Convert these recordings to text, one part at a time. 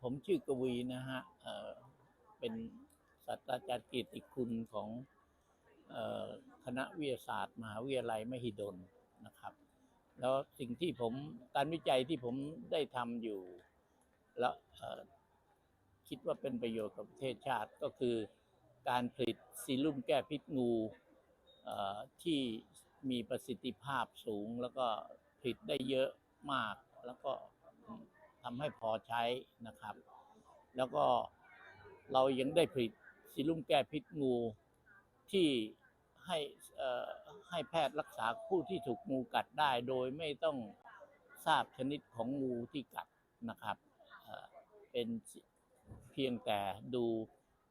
ผมชื่อกวีนะฮะเป็นศาสตราจารย์เกียรติคุณของคณะวิทยาศาสตร์ มหาวิทยาลัยมหิดลนะครับ แล้วสิ่งที่ผมการวิจัยที่ผมได้ทำอยู่ แล้วคิดว่าเป็นประโยชน์กับประเทศชาติก็คือการผลิตซีรุ่มแก้พิษงูที่มีประสิทธิภาพสูงแล้วก็ผลิตได้เยอะมากแล้วก็ ทำให้พอใช้นะครับ แล้วก็เรายังได้ผลิตซีรุ่มแก้พิษงูที่ให้ให้แพทย์รักษาผู้ที่ถูกงูกัดได้ โดยไม่ต้องทราบชนิดของงูที่กัดนะครับเป็นเพียงแต่ดู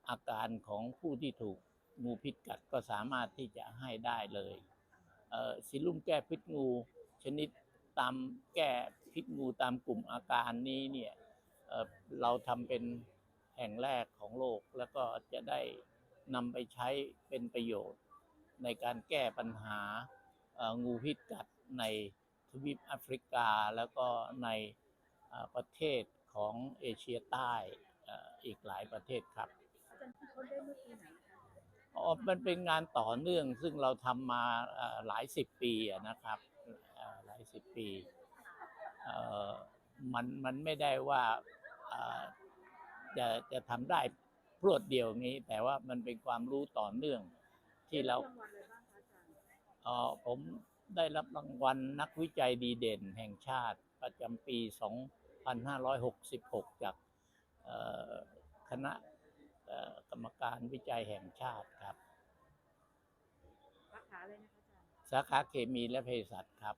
อาการของผู้ที่ถูกงูพิษกัดก็สามารถที่จะให้ได้เลยซีรุ่มแก้พิษงูชนิด ตามแก้พิษงูตามกลุ่มอาการนี้เนี่ยเอ่อเราทำเป็นแห่งแรกของโลก แล้วก็จะได้นำไปใช้เป็นประโยชน์ ในการแก้ปัญหาเอ่องูพิษกัดในทวีปแอฟริกา แล้วก็ในเอ่อประเทศของเอเชียใต้เอ่ออีกหลายประเทศครับอาจารย์คิดค้นได้เมื่อปีไหนคะอ๋อมันเป็นงานต่อเนื่องซึ่งเราทำมาเอ่อหลายสิบปีอะนะครับเอ่อหลาย สิบปีเอ่อมันมันไม่ได้ว่าเอ่อจะจะทำได้พรวดเดียวงี้ แต่ว่ามันเป็นความรู้ต่อเนื่องที่เราได้รางวัลอะไรบ้างคะอาจารย์เอ่อผมได้รับรางวัลนักวิจัยดีเด่นแห่งชาติประจำปี 2566 จากเอ่อคณะเอ่อกรรมการวิจัยแห่งชาติครับ สาขาอะไรนะคะอาจารย์ สาขาเคมีและเภสัชครับ